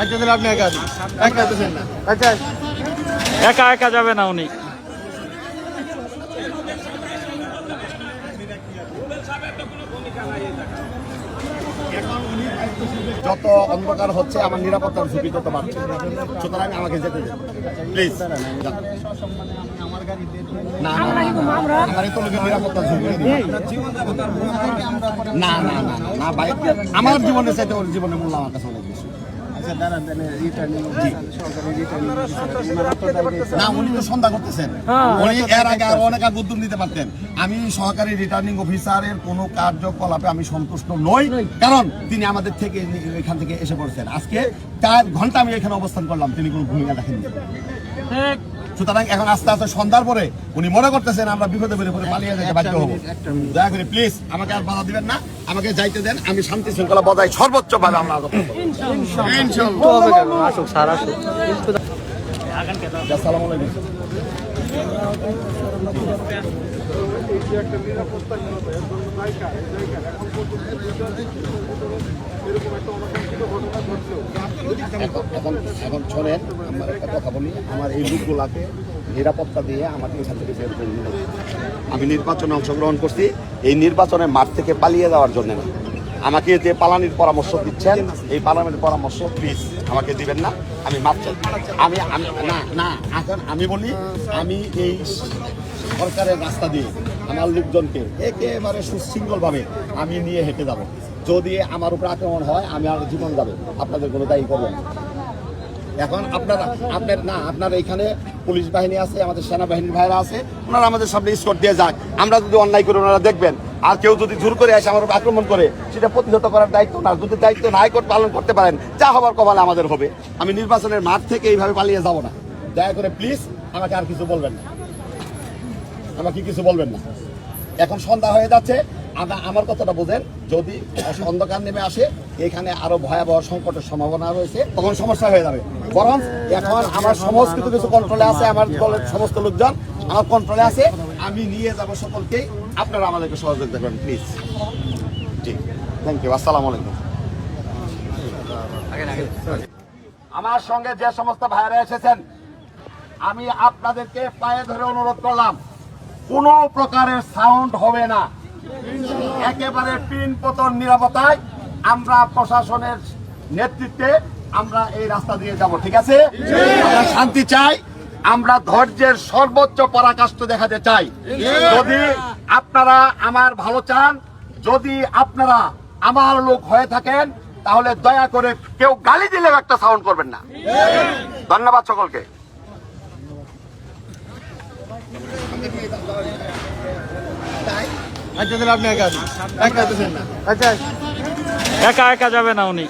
আচ্ছা তাহলে আপনি একা আছেন। একা আছেন না আচ্ছা একা একা যাবে না উনি যত অন্ধকার হচ্ছে আমার নিরাপত্তার ঝুঁকি তত বাড়ছে সুতরাং আমাকে যেতে দিন প্লিজ না না, না, না, না না আমার জীবনে চাইতে ওর জীবনে মূল্য আমার কাছে অনেক বেশি আচ্ছা দাঁড়ান তাহলে রিটার্নিং সরকারি রিটার্নিং না উনি তো সন্ধ্যা করতেছেন। উনি এর আগে আরও অনেক আগে উদ্যোগ নিতে পারতেন। আমি সহকারী রিটার্নিং অফিসারের কোনো কার্যকলাপে আমি সন্তুষ্ট নই কারণ তিনি আমাদের থেকে এখান থেকে এসে পড়েছেন। আজকে চার ঘণ্টা আমি এখানে অবস্থান করলাম তিনি কোনো ভূমিকা দেখেননি। সুতরাং এখন আস্তে আস্তে সন্ধ্যার পরে উনি মনে করতেছেন আমরা বিপদে বেড়ে পরে পালিয়ে যেতে বাধ্য হব। দয়া করে প্লিজ আমাকে আর বাধা দিবেন না। আমাকে যাইতে দেন আমি শান্তি শৃঙ্খলা বজায় সর্বোচ্চ ভাবে আমরা আসুক স্যার আসুক। আসসালামু আলাইকুম। এখন এখন এখন শোনেন, আমার একটা কথা বলি। আমার এই লোকগুলাকে নিরাপত্তা দিয়ে আমাকে এখান থেকে বের করে আমি নির্বাচনে অংশগ্রহণ করছি। এই নির্বাচনে মাঠ থেকে পালিয়ে যাওয়ার জন্য না। আমাকে যে পালানির পরামর্শ দিচ্ছেন, এই পালানির পরামর্শ প্লিজ আমাকে দিবেন না। আমি আমি আমি না না, এখন আমি বলি, আমি এই সরকারের রাস্তা দিয়ে আমার লোকজনকে একেবারে সুশৃঙ্খলভাবে আমি নিয়ে হেঁটে যাব। যদি আমার উপর আক্রমণ হয়, আমি আর জীবন যাবে। আপনাদের কোনো দায়ী করবেন। এখন আপনারা আপনার না, আপনার এখানে পুলিশ বাহিনী আছে, আমাদের সেনাবাহিনীর ভাইরা আছে, ওনারা আমাদের সামনে স্কট দিয়ে যাক আমরা যদি অন্যায় করে, ওনারা দেখবেন। আর কেউ যদি জোর করে আসে আমার আক্রমণ করে, সেটা প্রতিহত করার দায়িত্ব না যদি দায়িত্ব না হাইকোর্ট পালন করতে পারেন, যা হবার কপালে আমাদের হবে। আমি নির্বাচনের মাঠ থেকে এইভাবে পালিয়ে যাব না। দয়া করে প্লিজ আমাকে আর কিছু বলবেন না। আমাকে কিছু বলবেন না। এখন সন্ধ্যা হয়ে যাচ্ছে। আমরা- কথাটা বোঝেন, যদি অন্ধকার নেমে আসে, এখানে আরও ভয়াবহ সংকটের সম্ভাবনা রয়েছে, তখন সমস্যা হয়ে যাবে। বরং এখন আমার সমস্ত কিছু কন্ট্রোলে আছে, আমার দলের সমস্ত লোকজন, আমার কন্ট্রোলে আছে। আমি নিয়ে যাব সকলকেই আপনারা আমাদেরকে সহযোগিতা করবেন প্লিজ জি থ্যাংক ইউ আসসালামু আলাইকুম। আমার সঙ্গে যে সমস্ত ভাইরা এসেছেন, আমি আপনাদেরকে পায়ে ধরে অনুরোধ করলাম। কোনো প্রকারের সাউন্ড হবে না। একেবারে পিন পতন নিরাপত্তায় আমরা প্রশাসনের নেতৃত্বে আমরা এই রাস্তা দিয়ে যাব, ঠিক আছে? আমরা শান্তি চাই, আমরা ধৈর্যের সর্বোচ্চ পরাকাষ্ঠ দেখাতে চাই। যদি আপনারা আমার ভালো চান, যদি আপনারা আমার লোক হয়ে থাকেন, তাহলে দয়া করে কেউ গালি দিলেও একটা সাউন্ড করবেন না। ধন্যবাদ সকলকে। আচ্ছা আপনি একা। একা আছেন না একা একা যাবে না উনি